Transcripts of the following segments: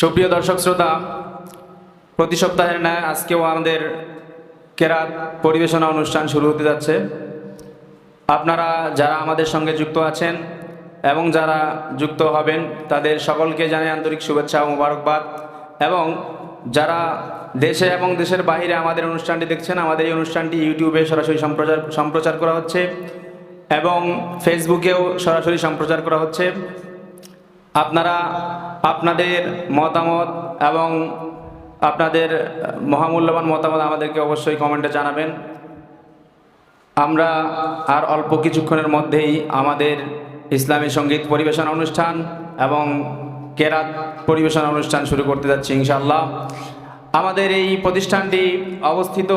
সুপ্রিয় দর্শক শ্রোতা, প্রতি সপ্তাহের ন্যায় আজকেও আমাদের কেরাত পরিবেশনা অনুষ্ঠান শুরু হতে যাচ্ছে। আপনারা যারা আমাদের সঙ্গে যুক্ত আছেন এবং যারা যুক্ত হবেন, তাদের সকলকে জানাই আন্তরিক শুভেচ্ছা ও মোবারকবাদ। এবং যারা দেশে এবং দেশের বাইরে আমাদের অনুষ্ঠানটি দেখছেন, আমাদের এই অনুষ্ঠানটি ইউটিউবে সরাসরি সম্প্রচার সম্প্রচার করা হচ্ছে এবং ফেসবুকেও সরাসরি সম্প্রচার করা হচ্ছে। আপনারা আপনাদের মতামত এবং আপনাদের মহামূল্যবান মতামত আমাদেরকে অবশ্যই কমেন্টে জানাবেন। আমরা আর অল্প কিছুক্ষণের মধ্যেই আমাদের ইসলামী সংগীত পরিবেশন অনুষ্ঠান এবং কেরাত পরিবেশন অনুষ্ঠান শুরু করতে যাচ্ছি ইনশাআল্লাহ। আমাদের এই প্রতিষ্ঠানটি অবস্থিত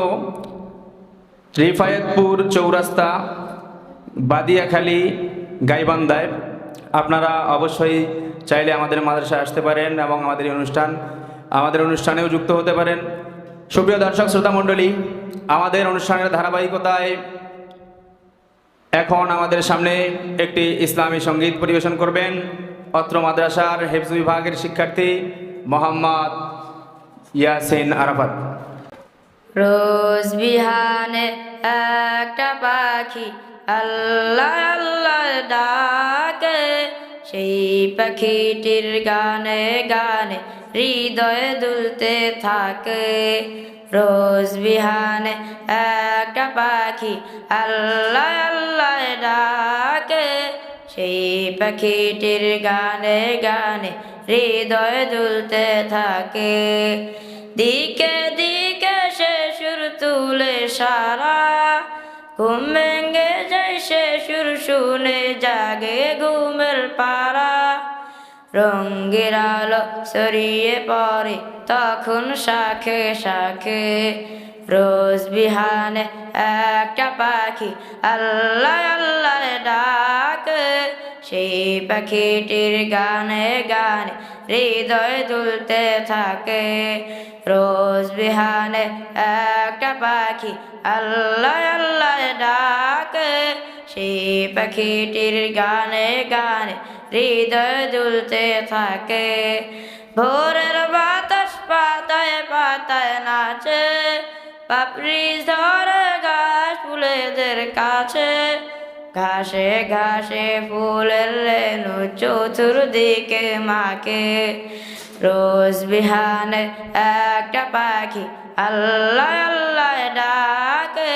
রিফায়েতপুর চৌরাস্তা, বাদিয়াখালী, গাইবান্ধায়। আপনারা অবশ্যই চাইলে আমাদের মাদ্রাসায় আসতে পারেন এবং আমাদের অনুষ্ঠান, আমাদের অনুষ্ঠানেও যুক্ত হতে পারেন। সুপ্রিয় দর্শক, শ্রোতা মণ্ডলী, আমাদের অনুষ্ঠানের ধারাবাহিকতায় এখন আমাদের সামনে একটি ইসলামী সংগীত পরিবেশন করবেন অত্র মাদ্রাসার হেফজ বিভাগের শিক্ষার্থী মোহাম্মদ ইয়াসিন আরাফাত। রোজ বিহানে একটা পাখি, আল্লাহ আল্লাহ সেই পাখিটির গানে গানে হৃদয়ে দুলতে থাকে। রোজ বিহানে একটা পাখি আল্লাহ আল্লাহ ডাকে। সেই পাখিটির গানে গানে হৃদয় দুলতে থাকে। দিকে দিকে সে সুর তুলে সারা। ঘুম শুনে জাগে ঘুমের পাড়া। রঙ্গের আলো সরিয়ে পড়ে তখন শাখে শাখে। রোজ বিহানে একটা পাখি আল্লাহ আল্লাহ ডাকে। সেই পাখিটির গানে গানে হৃদয় দুলতে থাকে। রোজ বিহানে একটা পাখি আল্লাহ আল্লাহ ডাকে। সেই পাখিটির গানে গানে হৃদয় দুলতে থাকে। ভোরের বাতাস পাতায় পাতায় নাচে, পাপড়ি ধরে ঘাস ফুলেদের কাছে। ঘাসে ঘাসে ফুলের রেণু চতুর্দিকে মাকে রোজ বিহানে একটা পাখি আল্লাহ আল্লাহ ডাকে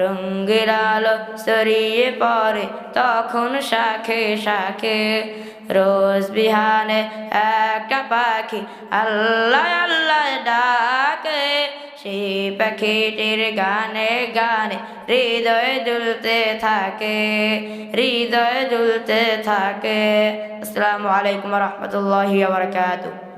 রঙ্গের আলো সরিয়ে পরে তখন শাখে শাখে। রোজ বিহানে একটা পাখি আল্লাহ আল্লাহ ডাকে। সেই পাখিটির গানে গানে হৃদয় দুলতে থাকে, হৃদয় দুলতে থাকে। আসসালামু আলাইকুম রহমতুল্লাহি বারকাতুহ।